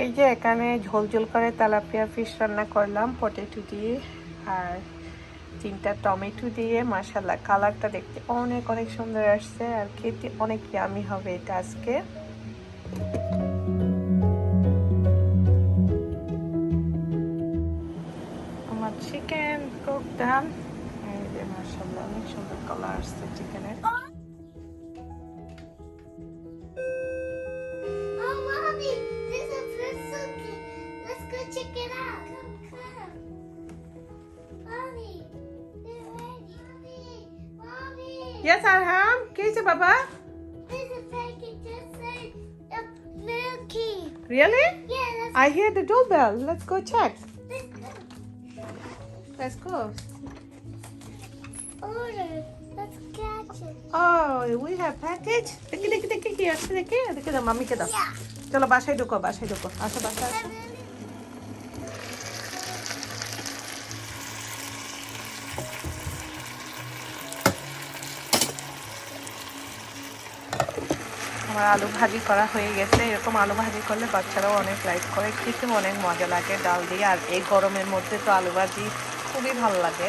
এই যে এখানে ঝোল ঝোল করে তেলাপিয়া ফিশ রান্না করলাম পটেটো দিয়ে আর তিনটা টমেটো দিয়ে মাসাল্লাহ কালারটা দেখতে অনেক অনেক সুন্দর আসছে আর খেতে অনেক ইয়ামি হবে এটা আজকে। আমার চিকেন কুক এই যে মাসাল্লাহ অনেক সুন্দর কালার আসছে চিকেনের Oh, mommy. Let's go check it out. Come, come. Mommy, they're ready. Mommy, mommy. Yes, Arham. কি হয়েছে বাবা There's a package that says uh, Milky. Really? Yeah, let's, I hear the doorbell. Let's go check. let's go. Let's go. Order. Let's catch it. Oh, we have package. দেখি দেখি দেখি কি আছে দেখি দেখি দাও মাম্মিকে দাও Yeah. চলো বাসায় ঢুকো বাসায় ঢুকো আসো বাসায় আসো আমার আলু ভাজি করা হয়ে গেছে। এরকম আলু ভাজি করলে বাচ্চারাও অনেক লাইক করে। খেতে অনেক মজা লাগে ডাল দিয়ে। আর এই গরমের মধ্যে তো আলু ভাজি খুবই ভালো লাগে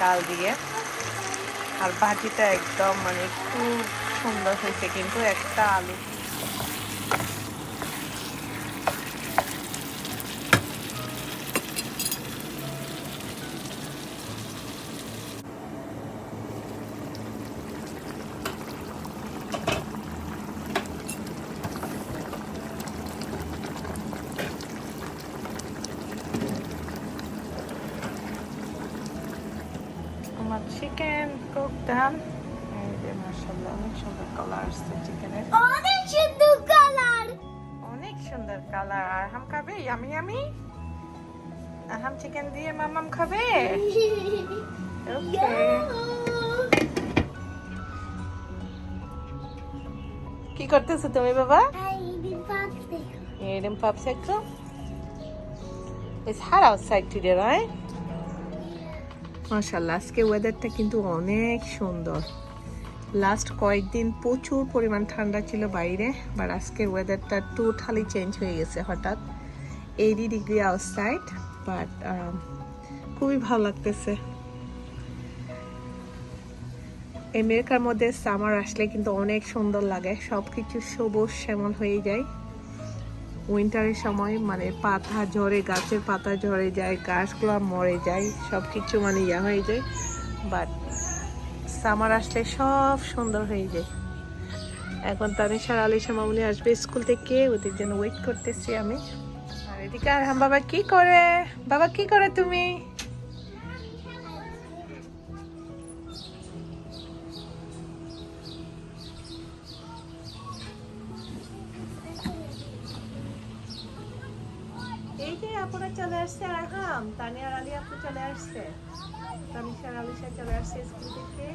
ডাল দিয়ে। আর ভাজিটা একদম মানে খুব সুন্দর হয়েছে। কিন্তু একটা আলু আমার চিকেন কুক ডান এই যে মাসাল্লাহ অনেক সুন্দর কালার আসছে চিকেনের অনেক সুন্দর কালার অনেক সুন্দর কালার আর হাম খাবে? ইয়ামি ইয়ামি আহাম চিকেন দিয়ে মামাম খাবে? ওকে কি করতেছো তুমি বাবা? পাপ সেকছো It's hot outside today, right? মাশাল্লাহ আজকে ওয়েদারটা কিন্তু অনেক সুন্দর। লাস্ট কয়েকদিন প্রচুর পরিমাণ ঠান্ডা ছিল বাইরে বাট আজকের ওয়েদারটা টোটালি চেঞ্জ হয়ে গেছে হঠাৎ। এইটি ডিগ্রি আউটসাইড বাট খুবই ভালো লাগতেছে। আমেরিকার মধ্যে সামার আসলে কিন্তু অনেক সুন্দর লাগে সব কিছু সবুজ শ্যামল হয়ে যায়। উইন্টারের সময় মানে পাতা ঝরে, গাছের পাতা ঝরে যায় গাছগুলো মরে যায় সব কিছু মানে ইয়া হয়ে যায়। বাট সামার আসলে সব সুন্দর হয়ে যায়। এখন তানিশার আলিশা মামুনি আসবে স্কুল থেকে, ওদের জন্য ওয়েট করতেছি আমি। আর এদিকে আর বাবা কি করে? বাবা কি করে তুমি? এই আপনারা চলে আসছে আরহাম তানিয়ার আলী আপু চলে আসছে তানিশার আলিশা চলে আসছে স্কুল থেকে।